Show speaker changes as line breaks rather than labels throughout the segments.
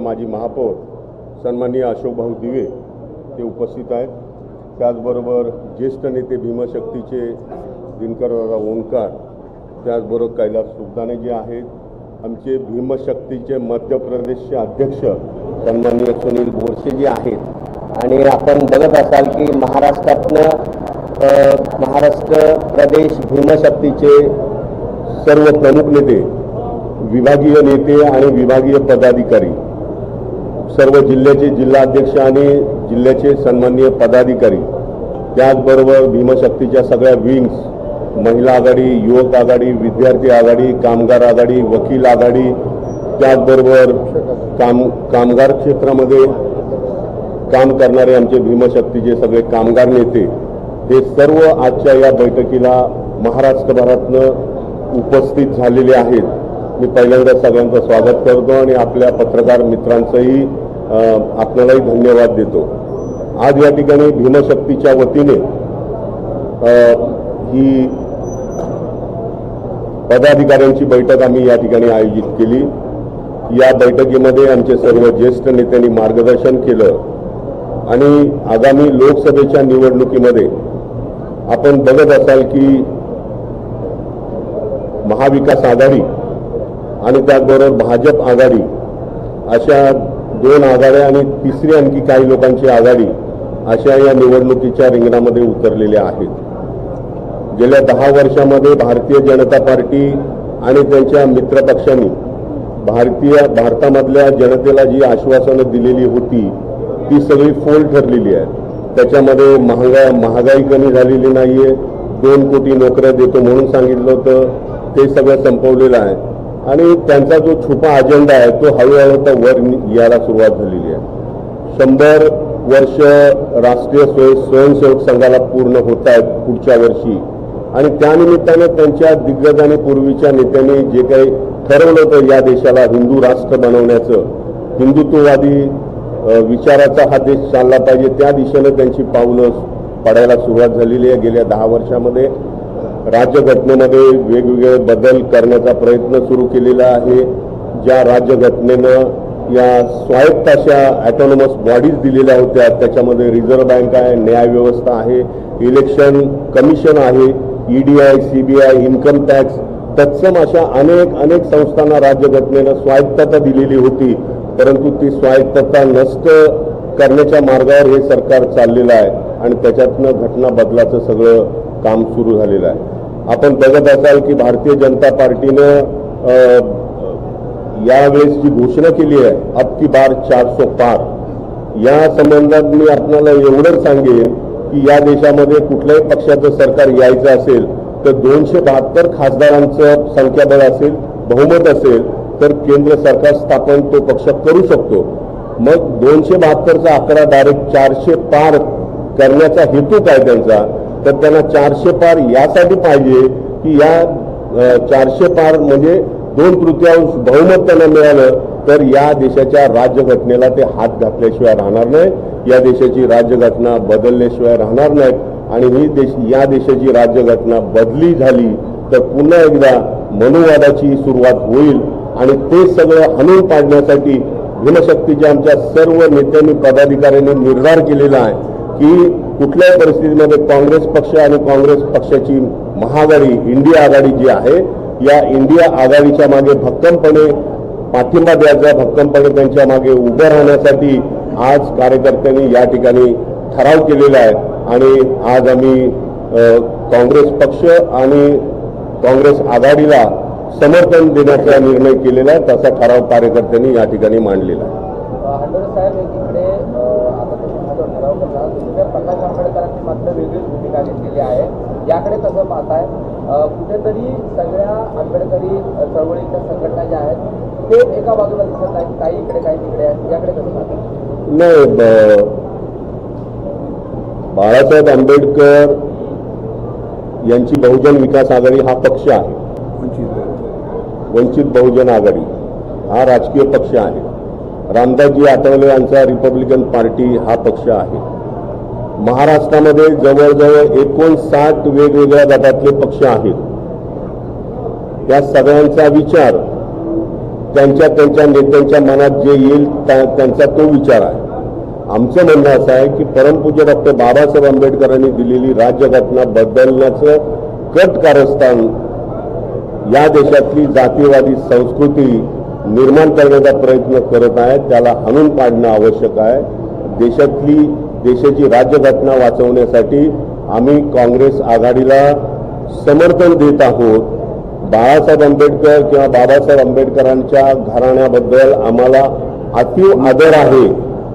माजी महापौर सन्माननीय अशोकभाऊ दिवे ते उपस्थित आहेत. त्याचबरोबर ज्येष्ठ नेते भीमशक्तीचे दिनकरदादा ओंकार त्याचबरोबर कैलास सुखदाने जे आहेत आमचे भीमशक्तीचे मध्य प्रदेशचे अध्यक्ष
सन्माननीय सुनील बोरसे जे आहेत. आणि आपण बघत असाल की महाराष्ट्रातनं महाराष्ट्र प्रदेश भीमशक्तीचे
सर्व प्रमुख नेते विभागीय नेते आणि विभागीय पदाधिकारी सर्व जिल्ह्याचे जिल्हाध्यक्ष आणि जिल्ह्याचे सन्माननीय पदाधिकारी त्याचबरोबर भीमशक्तीच्या सगळ्या विंग्स महिला आघाडी युवक आघाडी विद्यार्थी आघाडी कामगार आघाडी वकील आघाडी त्याचबरोबर काम कामगार क्षेत्रामध्ये काम करणारे आमचे भीमशक्तीचे सगळे कामगार नेते हे सर्व आजच्या या बैठकीला महाराष्ट्रभरातनं उपस्थित झालेले आहेत. मी पहिल्यांदा सगळ्यांचं स्वागत करतो आणि आपल्या पत्रकार मित्रांचंही आपल्यालाही धन्यवाद देतो. आज या ठिकाणी भीमशक्तीच्या वतीने ही पदाधिकाऱ्यांची बैठक आम्ही या ठिकाणी आयोजित केली. या बैठकीमध्ये आमचे सर्व ज्येष्ठ नेत्यांनी मार्गदर्शन केलं आणि आगामी लोकसभेच्या निवडणुकीमध्ये आपण बघत असाल की महाविकास आघाडी आणि त्याचबरोबर भाजप आघाडी अशा दोन आघाड्या आणि तिसरी आणखी काही लोकांची आघाडी अशा या निवडणुकीच्या रिंगणामध्ये उतरलेल्या आहेत. गेल्या दहा वर्षामध्ये भारतीय जनता पार्टी आणि त्यांच्या मित्रपक्षांनी भारतीय भारतामधल्या जनतेला जी आश्वासनं दिलेली होती ती सगळी फोल ठरलेली आहे. त्याच्यामध्ये महागा महागाई कमी झालेली नाहीये. दोन कोटी नोकऱ्या देतो म्हणून सांगितलं होतं. ते सगळं संपवलेलं आहे. आणि त्यांचा जो छुपा अजेंडा आहे तो हळूहळू आता वर यायला सुरुवात झालेली आहे. शंभर वर्ष राष्ट्रीय स्वय स्वयंसेवक संघाला पूर्ण होत आहेत पुढच्या वर्षी. आणि त्यानिमित्ताने त्यांच्या दिग्गज आणि पूर्वीच्या नेत्यांनी जे काही ठरवलं होतं या देशाला हिंदू राष्ट्र बनवण्याचं हिंदुत्ववादी विचाराचा हा देश चालला पाहिजे त्या दिशेनं त्यांची पावलं पडायला सुरुवात झालेली आहे. गेल्या दहा वर्षामध्ये राज्यघटनेमध्ये वेगवेगळे बदल करण्याचा प्रयत्न सुरू केलेला आहे. ज्या राज्यघटनेनं या स्वायत्त अशा ॲटॉनॉमस बॉडीज दिलेल्या होत्या त्याच्यामध्ये रिझर्व्ह बँक आहे न्यायव्यवस्था आहे इलेक्शन कमिशन आहे ईडी आय सीबीआय इन्कम टॅक्स तत्सम अशा अनेक अनेक संस्थांना राज्यघटनेनं स्वायत्तता दिलेली होती. परंतु ती स्वायत्तता नष्ट करण्याच्या मार्गावर हे सरकार चाललेलं आहे. आणि त्याच्यातनं घटना बदलाचं सगळं काम सुरू झालेलं आहे. आपण बघत असाल की भारतीय जनता पार्टीनं यावेळेस जी घोषणा केली आहे अब की बार चारसो पार या संबंधात मी आपल्याला एवढंच सांगेन की या देशामध्ये कुठल्याही पक्षाचं सरकार यायचं असेल तर दोनशे बहात्तर खासदारांचं संख्याबळ असेल बहुमत असेल तर केंद्र सरकार स्थापन तो पक्ष करू शकतो. मग दोनशे बहात्तरचा आकडा डायरेक्ट चारशे पार करण्याचा हेतू काय त्यांचा? तर त्यांना चारशे पार यासाठी पाहिजे की या चारशे पार म्हणजे दोन तृतीयांश बहुमत त्यांना मिळालं तर या देशाच्या राज्यघटनेला ते हात घातल्याशिवाय राहणार नाही. या देशाची राज्यघटना बदलल्याशिवाय राहणार नाहीत. आणि ही देश या देशाची राज्यघटना बदली झाली तर पुन्हा एकदा मनुवादाची सुरुवात होईल. आणि ते सगळं हणून पाडण्यासाठी गुणशक्तीच्या आमच्या सर्व नेत्यांनी पदाधिकाऱ्यांनी निर्धार केलेला आहे की कुठल्याही परिस्थितीमध्ये काँग्रेस पक्ष आणि काँग्रेस पक्षाची महाआघाडी इंडिया आघाडी जी आहे या इंडिया आघाडीच्या मागे भक्कमपणे पाठिंबा द्यायचा भक्कमपणे त्यांच्या मागे उभं राहण्यासाठी आज कार्यकर्त्यांनी या ठिकाणी ठराव केलेला आहे. आणि आज आम्ही काँग्रेस पक्ष आणि काँग्रेस आघाडीला समर्थन देण्याचा निर्णय केलेला आहे. तसा ठराव कार्यकर्त्यांनी या ठिकाणी मांडलेला आहे
हंडोरे साहेब एकीकडे अ, आता तुम्ही हा जो ठराव करता दुसऱ्या प्रकाश आंबेडकरांनी मात्र वेगळीच भूमिका घेतलेली आहे याकडे कसं पाहताय अ, कुठेतरी सगळ्या आंबेडकरी चळवळीच्या संघटना ज्या आहेत ते एका बाजूला दिसत आहेत काही इकडे काही तिकडे आहेत. याकडे कसं
नाही ब- बाळासाहेब आंबेडकर यांची बहुजन विकास आघाडी हा पक्ष आहे. वंचित बहुजन आघाडी हा राजकीय पक्ष आहे. रामदासजी आठवले यांचा रिपब्लिकन पार्टी हा पक्ष आहे. महाराष्ट्रामध्ये जवळजवळ एकोणसाठ वेगवेगळ्या गटातले पक्ष आहेत. या सगळ्यांचा विचार त्यांच्या त्यांच्या नेत्यांच्या मनात जे येईल त्या- त्यांचा तो विचार आहे. आमचं म्हणणं असं आहे की परमपूज्य डॉक्टर बाबासाहेब आंबेडकरांनी दिलेली राज्यघटना बदलण्याचं कट कारस्थान या देशातली जातीवादी संस्कृती निर्माण करण्याचा प्रयत्न करत आहे त्याला हाणून पाडणं आवश्यक आहे. देशातली देशाची राज्यघटना वाचवण्यासाठी आम्ही काँग्रेस आघाडीला समर्थन देत आहोत. बाळासाहेब आंबेडकर किंवा बाबासाहेब आंबेडकरांच्या घराण्याबद्दल आम्हाला अतीव आदर आहे.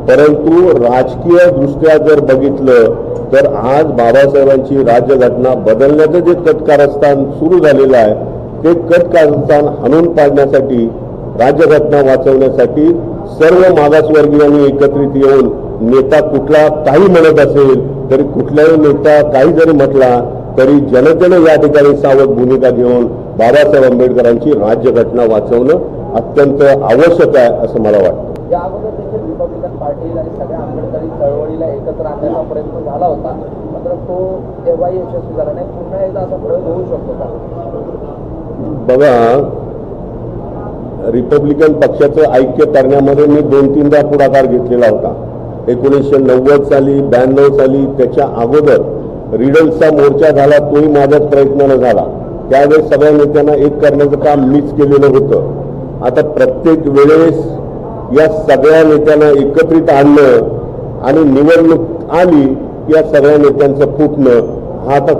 परंतु राजकीय दृष्ट्या जर बघितलं तर आज बाबासाहेबांची राज्यघटना बदलण्याचं जे कटकारस्थान सुरू झालेलं आहे ते कटकारस्थान हाणून पाडण्यासाठी राज्यघटना वाचवण्यासाठी सर्व मागासवर्गीयांनी एकत्रित येऊन नेता कुठला काही म्हणत असेल तरी कुठलाही नेता काही जरी म्हटला तरी जनतेने या ठिकाणी सावध भूमिका घेऊन बाबासाहेब आंबेडकरांची राज्यघटना वाचवणं अत्यंत आवश्यक आहे असं मला वाटतं.
या अगोदर देखील रिपब्लिकन पार्टी आणि सगळ्या आंबेडकरी चळवळीला एकत्र आणण्याचा प्रयत्न झाला होता. मात्र तो तेव्हाही यशस्वी झाला नाही. पुन्हा एकदा असा प्रयोग होऊ शकतो का?
बघा रिपब्लिकन पक्षाचं ऐक्य करण्यामध्ये मी दोन तीनदा पुढाकार घेतलेला होता. एकोणीसशे नव्वद साली ब्याण्णव साली त्याच्या अगोदर रिडल्सचा मोर्चा झाला तोही माझ्याच प्रयत्नानं झाला. त्यावेळेस सगळ्या नेत्यांना एक करण्याचं काम मीच केलेलं होतं. आता प्रत्येक वेळेस या सगळ्या नेत्यांना एकत्रित आणणं आणि निवडणूक आली या सगळ्या नेत्यांचं फुटणं हा आता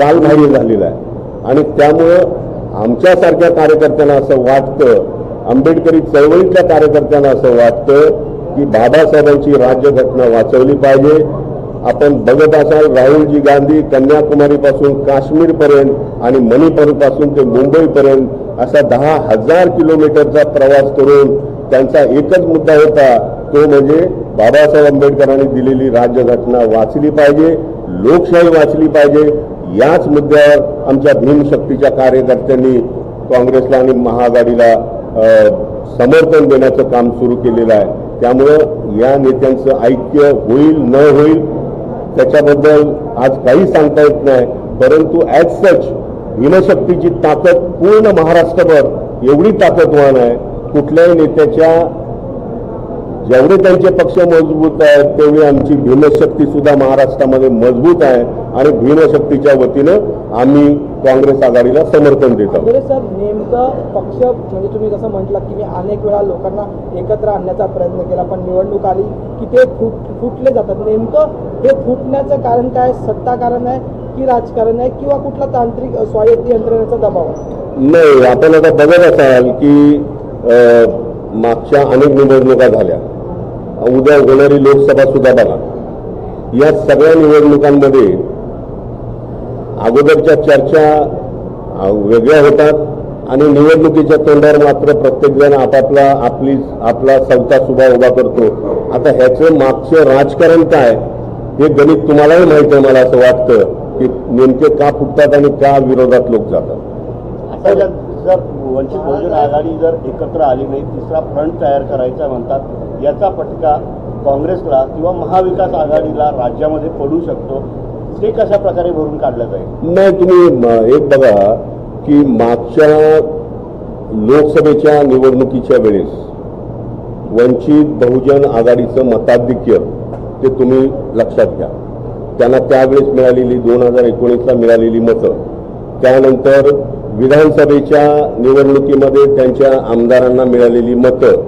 कालबाह्य झालेला आहे. आणि त्यामुळं आमच्यासारख्या कार्यकर्त्यांना असं वाटतं आंबेडकरी चळवळीतल्या कार्यकर्त्यांना असं वाटतं की बाबासाहेबांची राज्यघटना वाचवली पाहिजे आपण बघत असाल राहुलजी गांधी कन्याकुमारीपासून काश्मीरपर्यंत आणि मणिपूरपासून ते मुंबईपर्यंत असा दहा हजार किलोमीटरचा प्रवास करून त्यांचा एकच मुद्दा होता तो म्हणजे बाबासाहेब आंबेडकरांनी दिलेली राज्यघटना वाचली पाहिजे लोकशाही वाचली पाहिजे. याच मुद्द्यावर आमच्या भीमशक्तीच्या कार्यकर्त्यांनी काँग्रेसला आणि महाआघाडीला समर्थन देण्याचं काम सुरू केलेलं आहे. त्यामुळं या नेत्यांचं ऐक्य होईल न होईल त्याच्याबद्दल आज काही सांगता येत नाही. परंतु ॲज सच हिमशक्तीची ताकद पूर्ण महाराष्ट्रभर एवढी ताकदवान आहे. कुठल्याही नेत्याच्या जेवढे त्यांचे पक्ष मजबूत आहेत तेवढी आमची भीमशक्ती सुद्धा महाराष्ट्रामध्ये मजबूत आहे आणि भीमशक्तीच्या वतीनं आम्ही काँग्रेस आघाडीला समर्थन देत आहोत.
सर नेमकं पक्ष म्हणजे तुम्ही जसं म्हटलं की मी अनेक वेळा लोकांना एकत्र आणण्याचा प्रयत्न केला पण निवडणूक आली की ते फुट फुटले जातात. नेमकं हे फुटण्याचं कारण काय? सत्ता कारण आहे की राजकारण आहे किंवा कुठला तांत्रिक स्वायत्त यंत्रणेचा दबाव आहे?
नाही आपण आता बघत असाल की मागच्या अनेक निवडणुका झाल्या. उद्या होणारी लोकसभा सुद्धा बघा. या सगळ्या निवडणुकांमध्ये अगोदरच्या चर्चा वेगळ्या होतात आणि निवडणुकीच्या तोंडावर मात्र प्रत्येकजण आपापला आपली आपला सवता सुभा उभा करतो. आता ह्याचं मागचं राजकारण काय हे गणित तुम्हालाही माहिती आहे मला असं वाटतं की नेमके का फुटतात आणि का विरोधात लोक जातात.
जर वंचित बहुजन आघाडी जर एकत्र आली नाही तिसरा फ्रंट तयार करायचा म्हणतात याचा फटका काँग्रेसला किंवा महाविकास आघाडीला राज्यामध्ये पडू शकतो. ते कशा प्रकारे भरून काढलं जाईल?
नाही तुम्ही एक बघा की मागच्या लोकसभेच्या निवडणुकीच्या वेळेस वंचित बहुजन आघाडीचं मताधिक्य ते तुम्ही लक्षात घ्या. त्यांना त्यावेळेस मिळालेली दोन हजार एकोणीसला मिळालेली मतं त्यानंतर विधानसभेच्या निवडणुकीमध्ये त्यांच्या आमदारांना मिळालेली मतं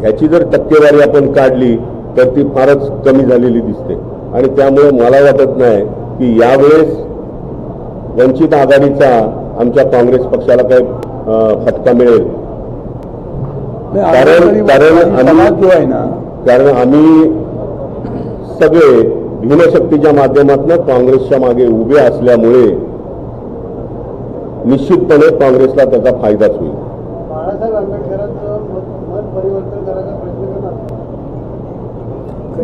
ह्याची जर टक्केवारी आपण काढली तर ती फारच कमी झालेली दिसते. आणि त्यामुळे मला वाटत नाही की यावेळेस वंचित आघाडीचा आमच्या काँग्रेस पक्षाला काही फटका मिळेल. कारण कारण आम्ही
जो आहे ना
कारण आम्ही सगळे भीमशक्तीच्या माध्यमातून काँग्रेसच्या मागे उभे असल्यामुळे निश्चितपणे काँग्रेसला त्याचा फायदाच होईल.
बाळासाहेब आंबेडकरांचं मत परिवर्तन करायचा प्रयत्न करणार.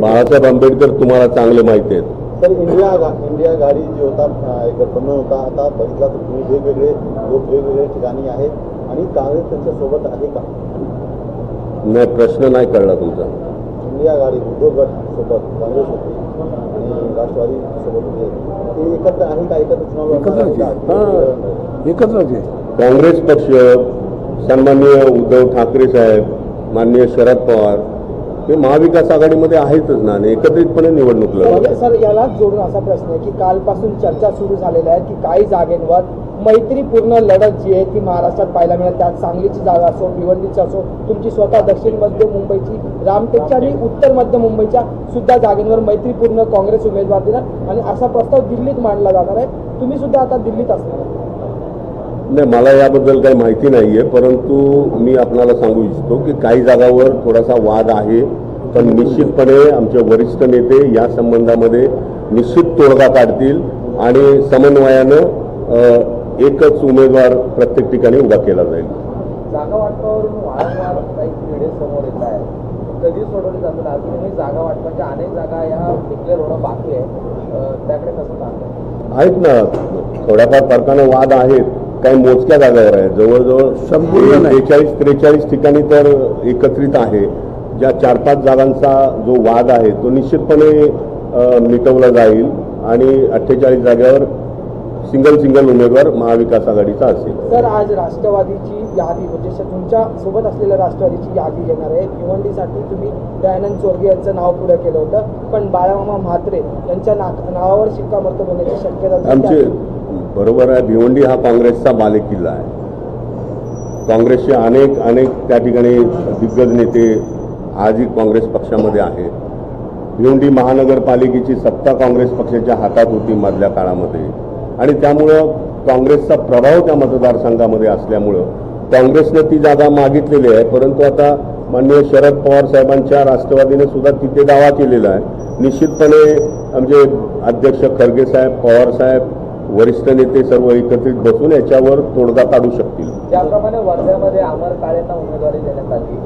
बाळासाहेब आंबेडकर तुम्हाला चांगले माहिती आहेत.
सर इंडिया इंडिया आघाडी जी होता एक गठबंधन होता आता बघितला तर तुम्ही वेगवेगळे लोक वेगवेगळ्या ठिकाणी आहेत आणि काँग्रेस त्यांच्यासोबत आहे का?
नाही प्रश्न नाही कळला तुमचा.
इंडिया आघाडी उद्योग गट सोबत काँग्रेस होती. राष्ट्रवादी सोबत होते ते एकत्र आहे का एकत्र चुनाव आहे.
एकत्रच आहे
काँग्रेस पक्ष सन्माननीय उद्धव ठाकरे साहेब माननीय शरद पवार ते महाविकास आघाडीमध्ये आहेतच ना आणि एकत्रितपणे निवडणूक लढवतात.
सर यालाच जोडून असा प्रश्न आहे की कालपासून चर्चा सुरू झालेल्या आहेत की काही जागेंवर मैत्रीपूर्ण लढत जी आहे ती महाराष्ट्रात पाहायला मिळेल. त्यात सांगलीची जागा असो भिवंडीची असो तुमची स्वतः दक्षिण मध्य मुंबईची रामटेकच्या आणि उत्तर मध्य मुंबईच्या सुद्धा जागेंवर मैत्रीपूर्ण काँग्रेस उमेदवार देणार आणि असा प्रस्ताव दिल्लीत मांडला जाणार आहे. तुम्ही सुद्धा आता दिल्लीत असणार आहे.
नाही मला याबद्दल काही माहिती नाही आहे परंतु मी आपणाला सांगू इच्छितो की काही जागावर थोडासा वाद आहे. पण निश्चितपणे आमचे वरिष्ठ नेते या संबंधामध्ये निश्चित तोडगा काढतील आणि समन्वयानं एकच उमेदवार प्रत्येक ठिकाणी उभा केला जाईल.
जागा वाटपावरून वारंवार काही पिढे समोर येत आहेत. कधी सोडवली जातात अजूनही जागा वाटपाच्या अनेक जागा या डिक्लेअर होणं बाकी आहे. अं, त्याकडे कसं पाहतात
आहेत ना थोड्याफार फरकानं वाद आहेत. काही मोजक्या जागावर आहेत जवळजवळ बेचाळीस त्रेचाळीस ठिकाणी तर एकत्रित आहे. ज्या चार पाच जागांचा जो वाद आहे तो निश्चितपणे मिटवला जाईल आणि अठ्ठेचाळीस जागेवर सिंगल सिंगल उमेदवार महाविकास आघाडीचा असेल.
सर आज राष्ट्रवादीची यादी म्हणजे तुमच्यासोबत असलेल्या राष्ट्रवादीची यादी येणार आहे. भिवंडीसाठी तुम्ही दयानंद चोरगे यांचं नाव पुढे केलं होतं. पण बाळामामा म्हात्रे यांच्या नावावर शिक्कामोर्तब होण्याची शक्यता
आमचे
आहे.
बरोबर आहे भिवंडी हा काँग्रेसचा बालेकिल्ला आहे. काँग्रेसचे अनेक अनेक त्या ठिकाणी दिग्गज नेते आजही काँग्रेस पक्षामध्ये आहेत. भिवंडी महानगरपालिकेची सत्ता काँग्रेस पक्षाच्या हातात होती मधल्या काळामध्ये. आणि त्यामुळं काँग्रेसचा प्रभाव त्या मतदारसंघामध्ये असल्यामुळं काँग्रेसनं ती जागा मागितलेली आहे. परंतु आता माननीय शरद पवार साहेबांच्या राष्ट्रवादीने सुद्धा तिथे दावा केलेला आहे. निश्चितपणे आमचे अध्यक्ष खरगे साहेब पवार साहेब वरिष्ठ नेते सर्व एकत्रित बसून याच्यावर तोडगा काढू शकतील.
ज्याप्रमाणे वर्ध्यामध्ये अमर काळेंना उमेदवारी देण्यात आली.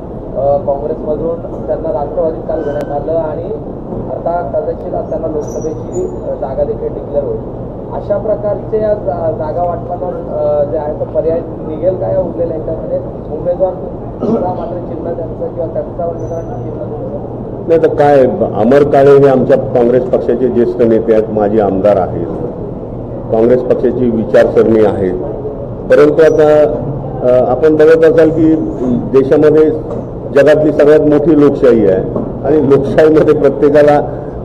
काँग्रेसमधून त्यांना राष्ट्रवादीत काल घेण्यात आलं आणि आता कदाचित त्यांना लोकसभेची जागा देखील डिक्लेअर होईल. अशा प्रकारचे या जागा वाटपाला जे आहे तो पर्याय निघेल का या उरलेल्या ह्याच्यामध्ये? उमेदवार मात्र चिन्ह त्यांचं किंवा त्यांचा उमेदवार चिन्ह.
नाही तर काय अमर काळे हे आमच्या काँग्रेस पक्षाचे ज्येष्ठ नेते आहेत माजी आमदार आहेत. काँग्रेस पक्षाची विचारसरणी आहे. परंतु आता आपण बघत असाल की देशामध्ये जगातली सगळ्यात मोठी लोकशाही आहे आणि लोकशाहीमध्ये प्रत्येकाला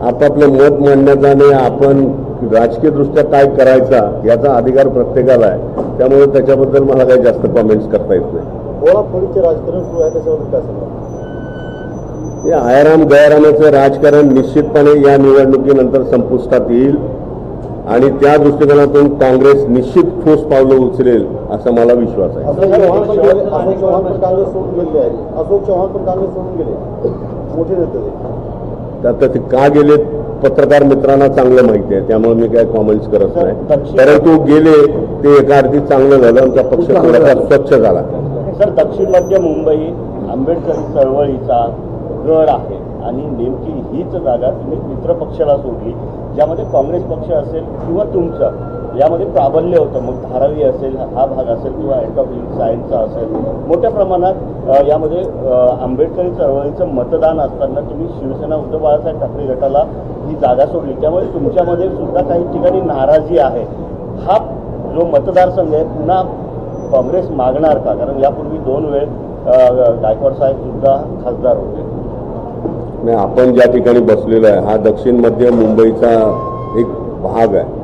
आपापलं मत मांडण्याचा आणि आपण राजकीयदृष्ट्या काय करायचा याचा अधिकार प्रत्येकाला आहे. त्यामुळे त्याच्याबद्दल मला काही जास्त कॉमेंट्स करता येत नाही.
राजकारण
आयाराम गयारामाचं राजकारण निश्चितपणे या निवडणुकीनंतर संपुष्टात येईल. आणि त्या दृष्टिकोनातून काँग्रेस निश्चित ठोस पावलं उचलेल असा मला विश्वास आहे.
अशोक चव्हाण पण अशोक चव्हाण पण काँग्रेस सोडून गेले. आहेत अशोक चव्हाण पण काँग्रेस सोडून गेले. मोठे नेते ते.
आता ते का गेले पत्रकार मित्रांना चांगलं माहिती आहे. त्यामुळे मी काय कॉमेंट्स करत नाही. परंतु गेले ते एका अर्थी चांगलं झालं आमचा पक्ष थोडासा स्वच्छ झाला.
सर दक्षिण मध्य मुंबई आंबेडकरी चळवळीचा गड आहे. आणि नेमकी हीच जागा तुम्ही मित्र पक्षाला सोडली. ज्यामध्ये काँग्रेस पक्ष असेल किंवा तुमचं यामध्ये प्राबल्य होतं. मग धारावी असेल हा भाग असेल किंवा एंड ऑफ सायन्सचा असेल. मोठ्या प्रमाणात यामध्ये आंबेडकरी चळवळीचं मतदान असताना तुम्ही शिवसेना उद्धव बाळासाहेब ठाकरे गटाला ही जागा सोडली. त्यामुळे तुमच्यामध्ये सुद्धा काही ठिकाणी नाराजी आहे. हा जो मतदारसंघ आहे पुन्हा काँग्रेस मागणार का? कारण यापूर्वी दोन वेळ गायकवाड साहेब सुद्धा खासदार होते.
नाही आपण ज्या ठिकाणी बसलेलो आहे हा दक्षिण मध्य मुंबईचा एक भाग आहे.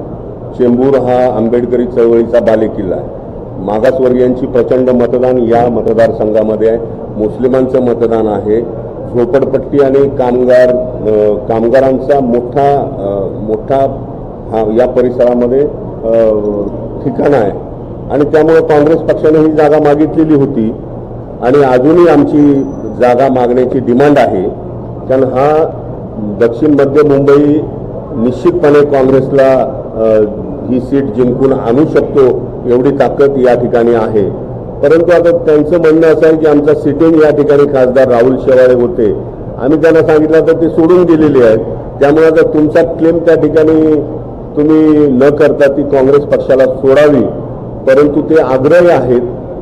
चेंबूर हा आंबेडकरी चळवळीचा बालेकिल्ला आहे. मागासवर्गीयांची प्रचंड मतदान या मतदारसंघामध्ये आहे. मुस्लिमांचं मतदान आहे. झोपडपट्टी आणि कामगार कामगारांचा मोठा मोठा हा या परिसरामध्ये ठिकाण आहे. आणि त्यामुळे काँग्रेस पक्षाने ही जागा मागितलेली होती. आणि अजूनही आमची जागा मागण्याची डिमांड आहे. कारण हा दक्षिण मध्य मुंबई निश्चितपणे काँग्रेसला ही सीट जिंकून आणू शकतो एवढी ताकद या ठिकाणी आहे. परंतु आता त्यांचं म्हणणं असं आहे की आमचा सिटिंग या ठिकाणी खासदार राहुल शेवाळे होते. आम्ही त्यांना सांगितलं तर ते सोडून गेलेले आहेत. त्यामुळे आता तुमचा क्लेम त्या ठिकाणी तुम्ही न करता ती काँग्रेस पक्षाला सोडावी. परंतु ते आग्रही आहेत.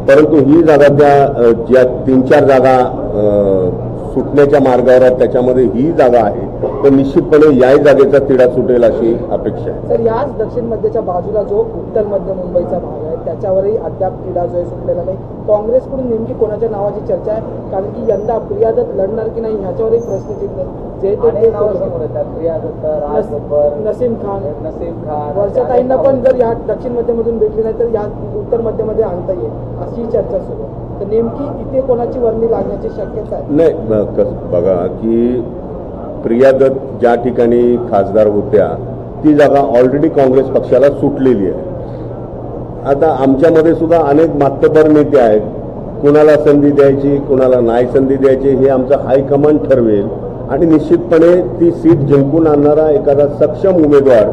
परंतु ही जागा त्या ज्या तीन चार जागा सुटण्याच्या मार्गावर आहेत त्याच्यामध्ये ही जागा आहे तर निश्चितपणे याही जागेचा तिढा सुटेल अशी अपेक्षा आहे.
सर याच दक्षिण मध्यच्या बाजूला जो उत्तर मध्य मुंबईचा भाग आहे त्याच्यावरही अद्याप क्रीडा जो आहे सुटलेला नाही. काँग्रेसकडून नेमकी कोणाच्या नावाची चर्चा आहे? कारण की यंदा प्रिया दत्त लढणार की नाही ह्याच्यावरही प्रश्नचिन्ह. जे ते-
समोर येतात. प्रिया दत्त राज
नस-
बब्बर
नसीम खान.
नसीम खान
वर्षाताईंना पण जर या दक्षिण मध्यमधून भेटली नाही तर या उत्तर मध्यमध्ये आणता येईल अशी चर्चा सुरू आहे. तर नेमकी इथे कोणाची वर्णी लागण्याची शक्यता आहे?
नाही कस बघा की प्रिया दत्त ज्या ठिकाणी खासदार होत्या ती जागा ऑलरेडी काँग्रेस पक्षाला सुटलेली आहे. आता आमच्यामध्ये सुद्धा अनेक मातबर नेते आहेत. कुणाला संधी द्यायची कुणाला नाही संधी द्यायची हे आमचं हायकमांड ठरवेल. आणि निश्चितपणे ती सीट जिंकून आणणारा एखादा सक्षम उमेदवार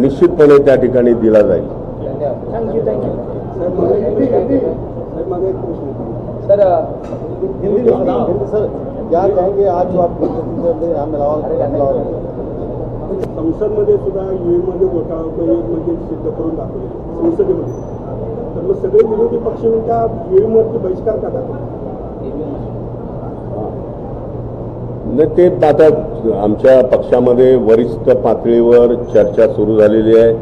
निश्चितपणे त्या ठिकाणी दिला जाईल.
धन्यवाद
thank you thank you
sir
Hindi Hindi sir क्या कहेंगे आज जो आप
संसदमध्ये सुद्धा मध्ये घोटाळा म्हणजे सिद्ध करून दाखवले. संसदेमध्ये. तर मग सगळे विरोधी पक्ष त्या वरती बहिष्कार का दाखवले?
नाही ते आता आमच्या पक्षामध्ये वरिष्ठ पातळीवर चर्चा सुरू झालेली आहे.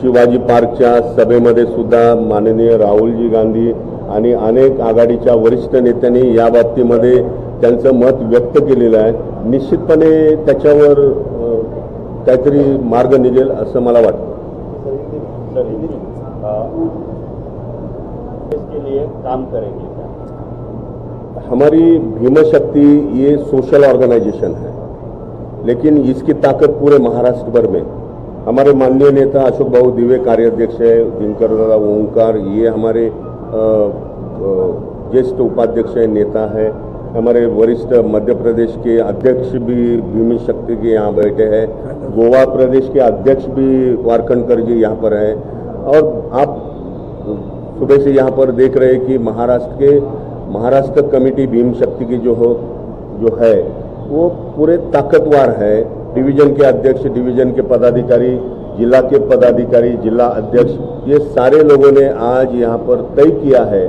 शिवाजी पार्कच्या सभेमध्ये सुद्धा माननीय राहुलजी गांधी अनेक आघाडीच्या वरिष्ठ नेत्यांनी या मत व्यक्त केलेलं आहे. निश्चितपणे त्याच्यावर मार्ग असं मला वाटतं.
सर हिंदी में, इसके लिए काम करेंगे
हमारी भीम शक्ति ये सोशल ऑर्गेनाइजेशन है लेकिन इसकी ताकत पूरे महाराष्ट्र भर में। हमारे माननीय नेता अशोक भाऊ दिवे कार्याध्यक्ष है दिनकर दादा ओंकार ये हमारे ज्येष्ठ उपाध्यक्ष हैं, नेता है। हमारे वरिष्ठ मध्य प्रदेश के अध्यक्ष भी भीम शक्ति के यहाँ बैठे हैं। गोवा प्रदेश के अध्यक्ष भी वारकणकर जी यहाँ पर हैं। और आप सुबह से यहाँ पर देख रहे हैं कि महाराष्ट्र के, महाराष्ट्र कमेटी भीम शक्ति की जो हो, जो है, वो पूरे ताकतवर है। डिवीज़न के अध्यक्ष, डिवीज़न के पदाधिकारी जिला के पदाधिकारी जिला अध्यक्ष ये सारे लोगों ने आज यहाँ पर तय किया है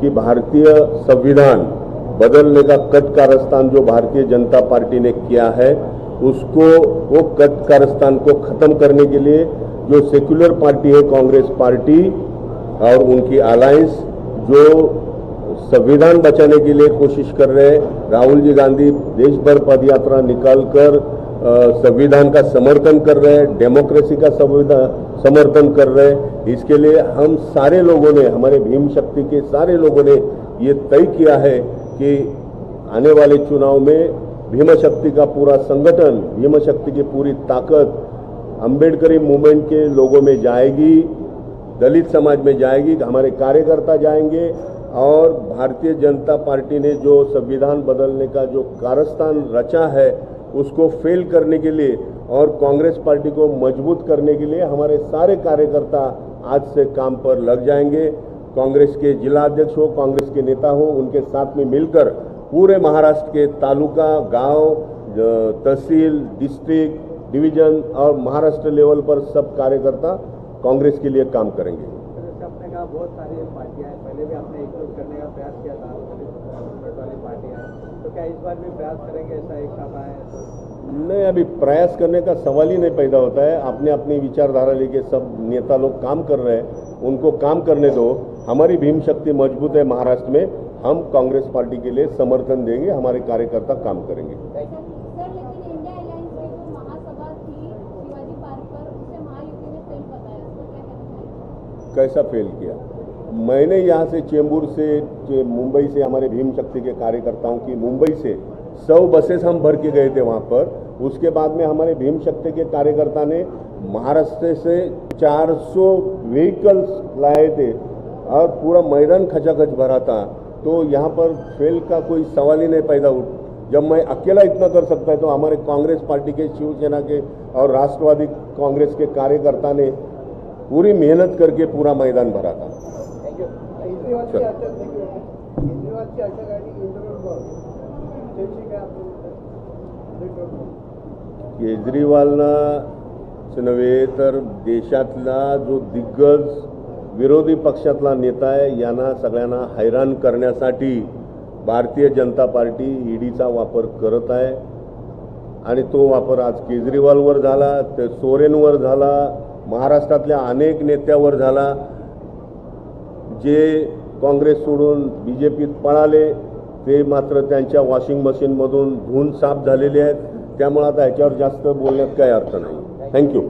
कि भारतीय संविधान बदलने का कट कारस्तान जो भारतीय जनता पार्टी ने किया है उसको वो कट कारस्तान को खत्म करने के लिए जो सेक्युलर पार्टी है कांग्रेस पार्टी और उनकी अलायंस जो संविधान बचाने के लिए कोशिश कर रहे हैं राहुल जी गांधी देश भर पदयात्रा निकालकर अ, संविधान का समर्थन कर रहे हैं, डेमोक्रेसी का संविधान, समर्थन कर रहे हैं। इसके लिए हम सारे लोगों ने, हमारे भीम शक्ति के सारे लोगों ने ये तय किया है कि आने वाले चुनाव में भीम शक्ति का पूरा संगठन, भीम शक्ति की पूरी ताकत अंबेडकरी मूवमेंट के लोगों में जाएगी, दलित समाज में जाएगी, हमारे कार्यकर्ता जाएँगे और भारतीय जनता पार्टी ने जो संविधान बदलने का जो कारस्तान रचा है उसको फेल करने के लिए और कांग्रेस पार्टी को मज़बूत करने के लिए हमारे सारे कार्यकर्ता आज से काम पर लग जाएँगे। कांग्रेस के जिला अध्यक्ष हो, कांग्रेस के नेता हो, उनके साथ में मिलकर पूरे महाराष्ट्र के तालुका, गाँव तहसील डिस्ट्रिक्ट डिवीज़न और महाराष्ट्र लेवल पर सब कार्यकर्ता कांग्रेस के लिए काम करेंगे।
बहुत सारी पार्टियाँ पहले भी आपने एकजुट करने का प्रयास किया था दलित वाली पार्टियाँ हैं तो क्या इस बार भी प्रयास करेंगे ऐसा एक साथ आए तो?
नहीं अभी प्रयास करने का सवाल ही नहीं पैदा होता है। अपने अपनी विचारधारा लेके सब नेता लोग काम कर रहे हैं उनको काम करने दो। हमारी भीम शक्ति मज़बूत है महाराष्ट्र में। हम कांग्रेस पार्टी के लिए समर्थन देंगे हमारे कार्यकर्ता काम करेंगे।
सर लेकिन इंडिया अलायंस की जो महासभा थी शिवाजी पार्क पर उसे महायुति ने फेल बताया। इसको क्या कहना चाहिए?
कैसा फेल किया? मैंने यहाँ से चेंबूर से मुंबई से हमारे भीम शक्ति के कार्यकर्ताओं की मुंबई से सौ बसेस हम भर के गए थे वहाँ पर। उसके बाद में हमारे भीम शक्ति के कार्यकर्ता ने महाराष्ट्र से 400 व्हीकल्स लाए थे और पूरा मैदान खचाखच भरा था। तो यहाँ पर फेल का कोई सवाल ही नहीं पैदा उठ जब मैं अकेला इतना कर सकता है तो हमारे कांग्रेस पार्टी के शिवसेना के और राष्ट्रवादी कांग्रेस के कार्यकर्ता ने पूरी मेहनत करके पूरा मैदान भरा था।
थँक्यू
चल. केजरीवालना नव्हे तर देशातला जो दिग्गज विरोधी पक्षातला नेता आहे यांना सगळ्यांना हैराण करण्यासाठी भारतीय जनता पार्टी ईडीचा वापर करत आहे. आणि तो वापर आज केजरीवालवर झाला ते सोरेनवर झाला महाराष्ट्रातल्या अनेक नेत्यावर झाला. जे काँग्रेस सोडून बी जे पीत पळाले ते मात्र त्यांच्या वॉशिंग मशीनमधून धुवून साफ झालेले आहेत. त्यामुळे आता ह्याच्यावर जास्त बोलण्यात काही अर्थ नाही. थँक्यू